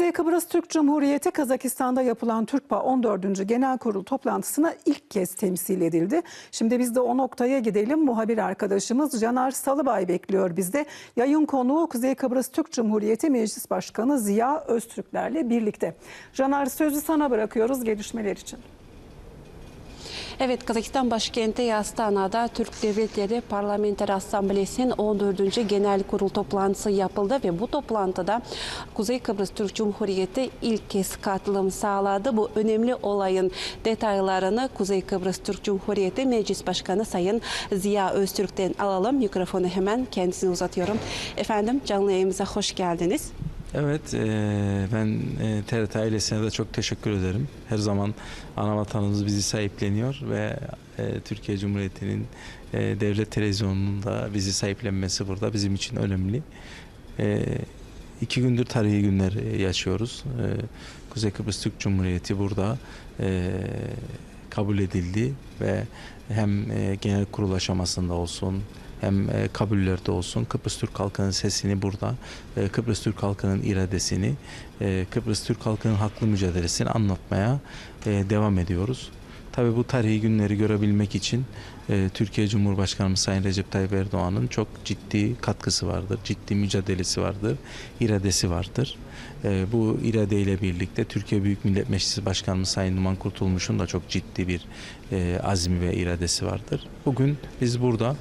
Kuzey Kıbrıs Türk Cumhuriyeti Kazakistan'da yapılan Türkpa 14. Genel Kurul toplantısına ilk kez temsil edildi. Şimdi biz de o noktaya gidelim. Muhabir arkadaşımız Caner Salıbay bekliyor bizde. Yayın konuğu Kuzey Kıbrıs Türk Cumhuriyeti Meclis Başkanı Ziya Öztürklerle birlikte. Caner sözü sana bırakıyoruz gelişmeler için. Evet, Kazakistan başkenti Astana'da Türk Devletleri Parlamenter Asamblesi'nin 14. Genel Kurul toplantısı yapıldı ve bu toplantıda Kuzey Kıbrıs Türk Cumhuriyeti ilk kez katılım sağladı. Bu önemli olayın detaylarını Kuzey Kıbrıs Türk Cumhuriyeti Meclis Başkanı Sayın Ziya Öztürk'ten alalım. Mikrofonu hemen kendisine uzatıyorum. Efendim canlı yayımıza hoş geldiniz. Evet, ben TRT ailesine de çok teşekkür ederim. Her zaman ana vatanımız bizi sahipleniyor ve Türkiye Cumhuriyeti'nin devlet televizyonunun da bizi sahiplenmesi burada bizim için önemli. E, iki gündür tarihi günler yaşıyoruz. Kuzey Kıbrıs Türk Cumhuriyeti burada kabul edildi ve hem genel kurul aşamasında olsun hem e, kabullerde olsun Kıbrıs Türk halkının sesini burada, e, Kıbrıs Türk halkının iradesini, e, Kıbrıs Türk halkının haklı mücadelesini anlatmaya devam ediyoruz. Tabii bu tarihi günleri görebilmek için e, Türkiye Cumhurbaşkanımız Sayın Recep Tayyip Erdoğan'ın çok ciddi katkısı vardır, ciddi mücadelesi vardır, iradesi vardır. E, bu iradeyle birlikte Türkiye Büyük Millet Meclisi Başkanımız Sayın Numan Kurtulmuş'un da çok ciddi bir e, azmi ve iradesi vardır. Bugün biz burada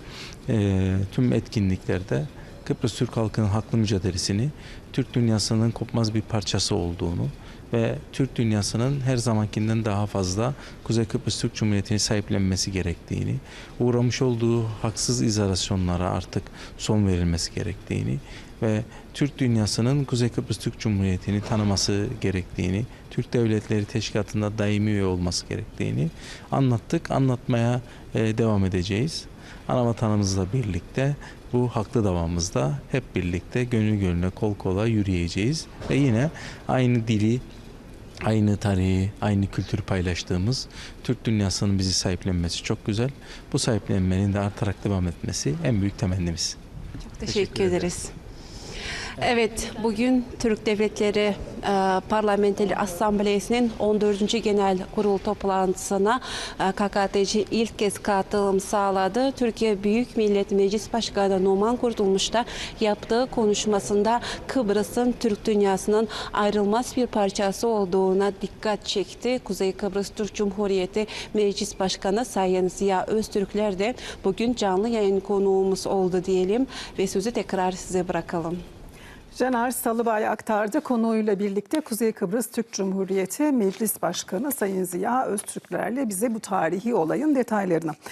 e, tüm etkinliklerde Kıbrıs Türk halkının haklı mücadelesini, Türk dünyasının kopmaz bir parçası olduğunu ve Türk dünyasının her zamankinden daha fazla Kuzey Kıbrıs Türk Cumhuriyeti'ni sahiplenmesi gerektiğini, uğramış olduğu haksız izolasyonlara artık son verilmesi gerektiğini ve Türk dünyasının Kuzey Kıbrıs Türk Cumhuriyeti'ni tanıması gerektiğini, Türk Devletleri Teşkilatı'nda daimi üye olması gerektiğini anlattık, anlatmaya e, devam edeceğiz. Ana vatanımızla birlikte bu haklı davamızda hep birlikte gönül gönüle kol kola yürüyeceğiz ve yine aynı dili aynı tarihi, aynı kültürü paylaştığımız Türk dünyasının bizi sahiplenmesi çok güzel. Bu sahiplenmenin de artarak devam etmesi en büyük temennimiz. Çok teşekkür, ederiz. Evet, bugün Türk Devletleri e, Parlamenter Asamblesi'nin 14. Genel Kurul toplantısına e, KKTC ilk kez katılım sağladı. Türkiye Büyük Millet Meclis Başkanı Numan Kurtulmuş da yaptığı konuşmasında Kıbrıs'ın Türk dünyasının ayrılmaz bir parçası olduğuna dikkat çekti. Kuzey Kıbrıs Türk Cumhuriyeti Meclis Başkanı Sayın Ziya Öztürkler de bugün canlı yayın konuğumuz oldu diyelim ve sözü tekrar size bırakalım. Caner Salıbay aktardı konuyla birlikte Kuzey Kıbrıs Türk Cumhuriyeti Meclis Başkanı Sayın Ziya Öztürklerle bize bu tarihi olayın detaylarını.